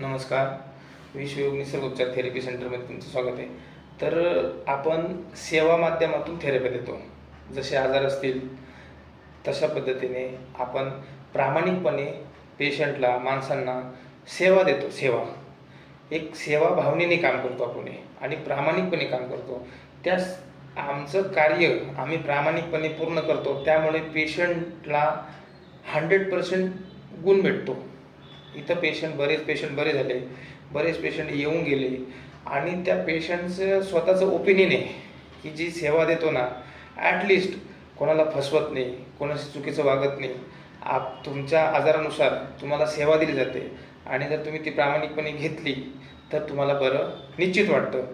नमस्कार. विश्वयोग निसर्ग उपचार थेरपी सेंटरमध्ये तुमचं स्वागत आहे. तर आपण सेवा माध्यमातून थेरपी देतो. जसे आजार असतील तशा पद्धतीने आपण प्रामाणिकपणे पेशंटला माणसांना सेवा देतो सेवा. एक सेवा भावनेने काम करतो आपण हे. आणि प्रामाणिकपणे काम करतो. त्यास आमचं कार्य आम्ही प्रामाणिकपणे पूर्ण करतो. त्यामुळे पेशंटला हंड्रेड पर्सेंट गुण भेटतो. इथं पेशंट बरेच पेशंट बरे झाले. बरेच पेशंट येऊन गेले. आणि त्या पेशंटचं स्वतःचं ओपिनियन आहे की जी सेवा देतो ना ॲटलिस्ट कोणाला फसवत नाही कोणाशी चुकीचं वागत नाही. आप तुमच्या आजारानुसार तुम्हाला सेवा दिली जाते. आणि जर तुम्ही ती प्रामाणिकपणे घेतली तर तुम्हाला बरं निश्चित वाटतं.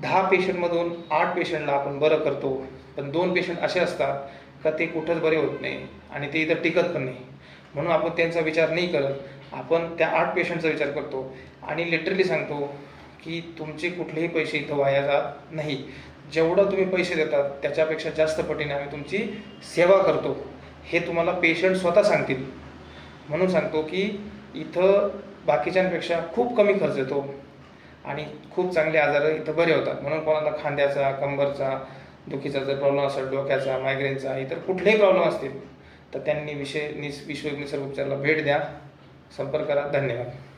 दहा पेशंटमधून आठ पेशंटला आपण बरं करतो. पण दोन पेशंट असे असतात का ते कुठंच बरे होत नाही आणि ते इथं टिकत पण नाही. म्हणून आपण त्यांचा विचार नाही करत. आपण त्या आठ पेशंटचा विचार करतो आणि लिटरली सांगतो की तुमचे कुठलेही पैसे इथं वाया जात नाही. जेवढं तुम्ही पैसे देतात त्याच्यापेक्षा जास्त पटीने आम्ही तुमची सेवा करतो. हे तुम्हाला पेशंट स्वतः सांगतील. म्हणून सांगतो की इथं बाकीच्यांपेक्षा खूप कमी खर्च येतो आणि खूप चांगले आजार इथं बरे होतात. म्हणून कोणाला खांद्याचा कंबरचा दुखीचा जर प्रॉब्लेम असेल डोक्याचा मायग्रेनचा इतर कुठलेही प्रॉब्लेम असतील तर त्यांनी विषय निस विश्व निसर्ग उपचारला भेट द्या. संपर्क करा. धन्यवाद.